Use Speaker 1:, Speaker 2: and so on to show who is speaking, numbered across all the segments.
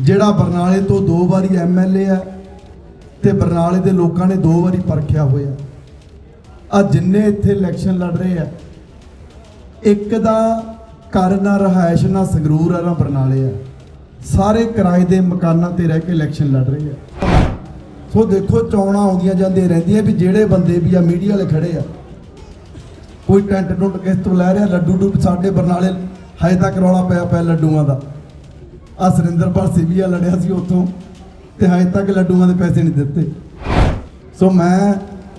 Speaker 1: ਜਿਹੜਾ ਬਰਨਾਲੇ ਤੋਂ ਦੋ ਵਾਰੀ ਐਮਐਲਏ ਹੈ ਤੇ ਬਰਨਾਲੇ ਦੇ ਲੋਕਾਂ ਨੇ ਦੋ ਵਾਰੀ ਪਰਖਿਆ ਹੋਇਆ। ਆ ਜਿੰਨੇ ਇੱਥੇ ਇਲੈਕਸ਼ਨ ਲੜ ਰਹੇ ਆ, ਇੱਕ ਦਾ ਘਰ ਨਾ ਰਹਾਇਸ਼, ਨਾ ਸੰਗਰੂਰ ਆ ਨਾ ਬਰਨਾਲੇ ਆ। ਸਾਰੇ ਕਿਰਾਏ ਦੇ ਮਕਾਨਾਂ ਤੇ ਰਹਿ ਕੇ ਇਲੈਕਸ਼ਨ ਲੜ ਰਹੇ ਆ। ਸੋ ਦੇਖੋ, ਚੋਣਾਂ ਆਉਂਦੀਆਂ ਜਾਂਦੀਆਂ ਰਹਿੰਦੀਆਂ ਵੀ ਜਿਹੜੇ ਬੰਦੇ ਵੀ ਆ ਮੀਡੀਆ ਵਾਲੇ ਖੜੇ ਆ। ਕੋਈ ਟੈਂਟ ਟੁੰਟ ਕਿਸ ਤੋਂ ਲੈ ਰਿਹਾ, ਲੱਡੂ ਡੁੱਬ ਸਾਡੇ ਬਰਨਾਲੇ, ਹਜੇ ਤੱਕ ਰੌਲਾ ਪਿਆ ਪਿਆ ਲੱਡੂਆਂ ਦਾ। ਆ ਸੁਰਿੰਦਰਪਾਲ ਸਿਵੀਆ ਲੜਿਆ ਸੀ ਉੱਥੋਂ ਤੇ ਹਜੇ ਤੱਕ ਲੱਡੂਆਂ ਦੇ ਪੈਸੇ ਨਹੀਂ ਦਿੱਤੇ। ਸੋ ਮੈਂ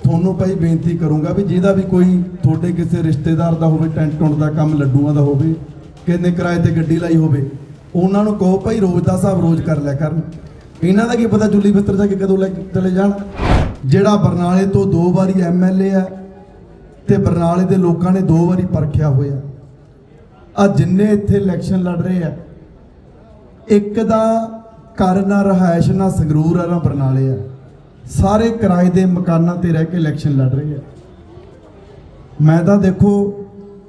Speaker 1: ਤੁਹਾਨੂੰ ਭਾਈ ਬੇਨਤੀ ਕਰੂੰਗਾ ਵੀ ਜਿਹਦਾ ਵੀ ਕੋਈ ਤੁਹਾਡੇ ਕਿਸੇ ਰਿਸ਼ਤੇਦਾਰ ਦਾ ਹੋਵੇ, ਟੈਂਟ ਟੁੰਟ ਦਾ ਕੰਮ, ਲੱਡੂਆਂ ਦਾ ਹੋਵੇ, ਕਿੰਨੇ ਕਿਰਾਏ ਤੇ ਗੱਡੀ ਲਾਈ ਹੋਵੇ, ਉਹਨਾਂ ਨੂੰ ਕਹੋ ਭਾਈ ਰੋਜ਼ ਦਾ ਹਿਸਾਬ ਰੋਜ਼ ਕਰ ਲਿਆ ਕਰਨ। ਇਹਨਾਂ ਦਾ ਕੀ ਪਤਾ ਜੁੱਲੀ ਫਿੱਤਰ ਜਾ ਕੇ ਕਦੋਂ ਲੈ ਕੇ ਚਲੇ ਜਾਣ? ਜਿਹੜਾ ਬਰਨਾਲੇ ਤੋਂ ਦੋ ਵਾਰੀ ਐਮਐਲਏ ਹੈ ਤੇ ਬਰਨਾਲੇ ਦੇ ਲੋਕਾਂ ਨੇ ਦੋ ਵਾਰੀ ਪਰਖਿਆ ਹੋਇਆ। ਆ ਜਿੰਨੇ ਇੱਥੇ ਇਲੈਕਸ਼ਨ ਲੜ ਰਹੇ ਆ ਇੱਕ ਦਾ ਘਰ ਨਾ ਰਹਾਇਸ਼, ਨਾ ਸੰਗਰੂਰ ਆ, ਨਾ ਬਰਨਾਲੇ ਆ। ਸਾਰੇ ਕਿਰਾਏ ਦੇ ਮਕਾਨਾਂ ਤੇ ਰਹਿ ਕੇ ਇਲੈਕਸ਼ਨ ਲੜ ਰਹੇ ਆ। ਮੈਂ ਤਾਂ ਦੇਖੋ,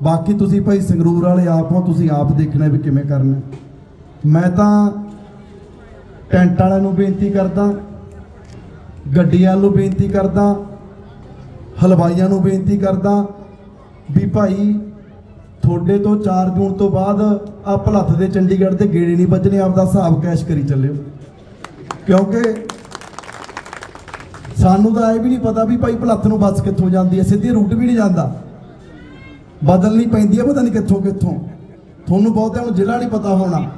Speaker 1: ਬਾਕੀ ਤੁਸੀਂ ਭਾਈ ਸੰਗਰੂਰ ਵਾਲੇ ਆਪ ਹੋ, ਤੁਸੀਂ ਆਪ ਦੇਖਣਾ ਵੀ ਕਿਵੇਂ ਕਰਨਾ। ਮੈਂ ਤਾਂ ਟੈਂਟ ਵਾਲਿਆਂ ਨੂੰ ਬੇਨਤੀ ਕਰਦਾ ਗੱਡੀਆਂ ਨੂੰ ਬੇਨਤੀ ਕਰਦਾ, ਹਲਵਾਈਆਂ ਨੂੰ ਬੇਨਤੀ ਕਰਦਾ ਵੀ ਭਾਈ ਤੁਹਾਡੇ ਤੋਂ 4 ਜੂਨ ਤੋਂ ਬਾਅਦ ਆ ਭਲੱਥ ਦੇ ਚੰਡੀਗੜ੍ਹ ਦੇ ਗੇੜੇ ਨਹੀਂ ਵੱਜਣੇ ਆਪਦਾ ਹਿਸਾਬ ਕੈਸ਼ ਕਰੀ ਚੱਲਿਓ। ਕਿਉਂਕਿ ਸਾਨੂੰ ਤਾਂ ਇਹ ਵੀ ਨਹੀਂ ਪਤਾ ਵੀ ਭਾਈ ਭਲੱਥ ਨੂੰ ਬੱਸ ਕਿੱਥੋਂ ਜਾਂਦੀ ਹੈ, ਸਿੱਧੀ ਰੂਟ ਵੀ ਨਹੀਂ ਜਾਂਦਾ। ਬਦਲਣੀ ਪੈਂਦੀ ਹੈ, ਪਤਾ ਨਹੀਂ ਕਿੱਥੋਂ ਕਿੱਥੋਂ। ਤੁਹਾਨੂੰ ਬਹੁਤਿਆਂ ਨੂੰ ਜ਼ਿਲ੍ਹਾ ਨਹੀਂ ਪਤਾ ਹੋਣਾ।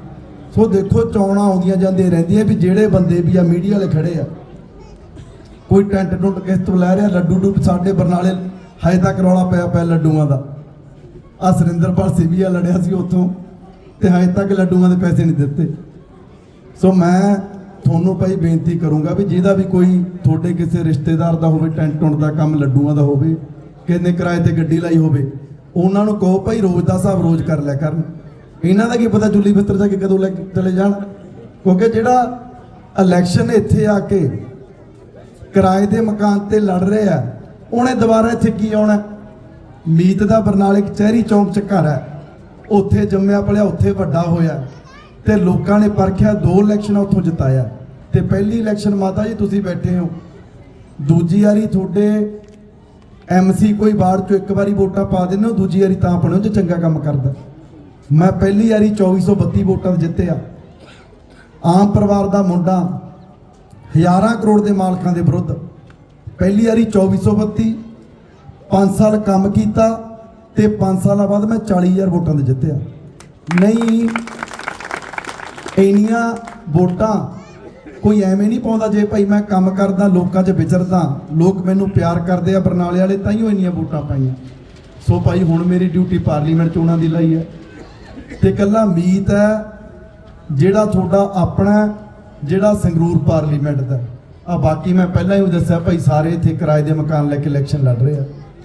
Speaker 1: ਸੋ ਦੇਖੋ, ਚੋਣਾਂ ਆਉਂਦੀਆਂ ਜਾਂਦੀਆਂ ਰਹਿੰਦੀਆਂ ਵੀ ਜਿਹੜੇ ਬੰਦੇ ਵੀ ਆ ਮੀਡੀਆ ਵਾਲੇ ਖੜੇ ਆ। ਕੋਈ ਟੈਂਟ ਟੁੰਟ ਕਿਸ ਤੋਂ ਲੈ ਰਿਹਾ, ਲੱਡੂ ਡੁੱਬ ਸਾਡੇ ਬਰਨਾਲੇ, ਹਜੇ ਤੱਕ ਰੌਲਾ ਪਿਆ ਪਿਆ ਲੱਡੂਆਂ ਦਾ। ਆ ਸੁਰਿੰਦਰਪਾਲ ਸਿਵੀਆ ਲੜਿਆ ਸੀ ਉੱਥੋਂ। ਤੇ ਹਜੇ ਤੱਕ ਲੱਡੂਆਂ ਦੇ ਪੈਸੇ ਨਹੀਂ ਦਿੱਤੇ। ਸੋ ਮੈਂ ਤੁਹਾਨੂੰ ਭਾਈ ਬੇਨਤੀ ਕਰੂੰਗਾ ਵੀ ਜਿਹਦਾ ਵੀ ਕੋਈ ਤੁਹਾਡੇ ਕਿਸੇ ਰਿਸ਼ਤੇਦਾਰ ਦਾ ਹੋਵੇ, ਟੈਂਟ ਟੁੰਟ ਦਾ ਕੰਮ, ਲੱਡੂਆਂ ਦਾ ਹੋਵੇ, ਕਿੰਨੇ ਕਿਰਾਏ ਤੇ ਗੱਡੀ ਲਾਈ ਹੋਵੇ, ਉਹਨਾਂ ਨੂੰ ਕਹੋ ਭਾਈ ਰੋਜ਼ ਦਾ ਹਿਸਾਬ ਰੋਜ਼ ਕਰ ਲਿਆ ਕਰਨ। ਇਹਨਾਂ ਦਾ ਕੀ ਪਤਾ ਜੁੱਲੀ ਫਿੱਤਰ ਜਾ ਕੇ ਕਦੋਂ ਲੈ ਕੇ ਚਲੇ ਜਾਣ? ਕਿਉਂਕਿ ਜਿਹੜਾ ਇਲੈਕਸ਼ਨ ਇੱਥੇ ਆ ਕੇ ਕਿਰਾਏ ਦੇ ਮਕਾਨ ਤੇ ਲੜ ਰਹੇ ਆ ਉਹਨੇ ਦੁਬਾਰਾ ਇੱਥੇ ਕੀ ਆਉਣਾ? ਮੀਤ ਦਾ ਬਰਨਾਲੇ ਕਚਹਿਰੀ ਚੌਂਕ ਚ ਘਰ ਹੈ। ਉੱਥੇ ਜੰਮਿਆ ਪਲਿਆ ਉੱਥੇ ਵੱਡਾ ਹੋਇਆ। ਤੇ ਲੋਕਾਂ ਨੇ ਪਰਖਿਆ, ਦੋ ਇਲੈਕਸ਼ਨ ਉੱਥੋਂ ਜਿਤਾਇਆ। ਤੇ ਪਹਿਲੀ ਇਲੈਕਸ਼ਨ ਮਾਤਾ ਜੀ, ਤੁਸੀਂ ਬੈਠੇ ਹੋ। ਦੂਜੀ ਵਾਰੀ ਤੁਹਾਡੇ ਐਮਸੀ ਕੋਈ ਵਾਰਡ ਚੋਂ ਇੱਕ ਵਾਰੀ ਵੋਟਾਂ ਪਾ ਦਿੰਦੇ ਹੋ, ਦੂਜੀ ਵਾਰੀ ਤਾਂ ਆਪਣੇ ਜੇ ਚੰਗਾ ਕੰਮ ਕਰਦਾ। ਮੈਂ ਪਹਿਲੀ ਵਾਰੀ 2432 ਵੋਟਾਂ ਜਿੱਤਿਆ। ਆਮ ਪਰਿਵਾਰ ਦਾ ਮੁੰਡਾ, ਹਜ਼ਾਰਾਂ ਕਰੋੜ ਦੇ ਮਾਲਕਾਂ ਦੇ ਵਿਰੁੱਧ। ਪਹਿਲੀ ਵਾਰੀ 2432 5 ਸਾਲ ਕੰਮ ਕੀਤਾ। ਤੇ 5 ਸਾਲਾਂ ਬਾਅਦ ਮੈਂ 40000 ਵੋਟਾਂ ਤੇ ਜਿੱਤਿਆ। ਨਹੀਂ, ਇੰਨੀਆਂ ਵੋਟਾਂ ਕੋਈ ਐਵੇਂ ਨਹੀਂ ਪਾਉਂਦਾ ਜੇ ਭਾਈ ਮੈਂ ਕੰਮ ਕਰਦਾ, ਲੋਕਾਂ 'ਚ ਵਿਚਰਦਾ, ਲੋਕ ਮੈਨੂੰ ਪਿਆਰ ਕਰਦੇ ਆ ਬਰਨਾਲੇ ਵਾਲੇ, ਤਾਂ ਹੀ ਉਹ ਇੰਨੀਆਂ ਵੋਟਾਂ ਪਾਈਆਂ। ਸੋ ਭਾਈ ਹੁਣ ਮੇਰੀ ਡਿਊਟੀ ਪਾਰਲੀਮੈਂਟ ਚੋਣਾਂ ਦੀ ਲਈ ਹੈ। ਤੇ ਕੱਲਾ ਮੀਤ ਹੈ, ਜਿਹੜਾ ਤੁਹਾਡਾ ਆਪਣਾ ਜਿਹੜਾ ਸੰਗਰੂਰ ਪਾਰਲੀਮੈਂਟ ਦਾ ਆ ਬਾਕੀ ਮੈਂ ਪਹਿਲਾਂ ਹੀ ਦੱਸਿਆ, ਭਾਈ ਸਾਰੇ ਇੱਥੇ ਕਿਰਾਏ ਦੇ ਮਕਾਨ ਲੈ ਕੇ ਇਲੈਕਸ਼ਨ ਲੜ ਰਹੇ ਆ।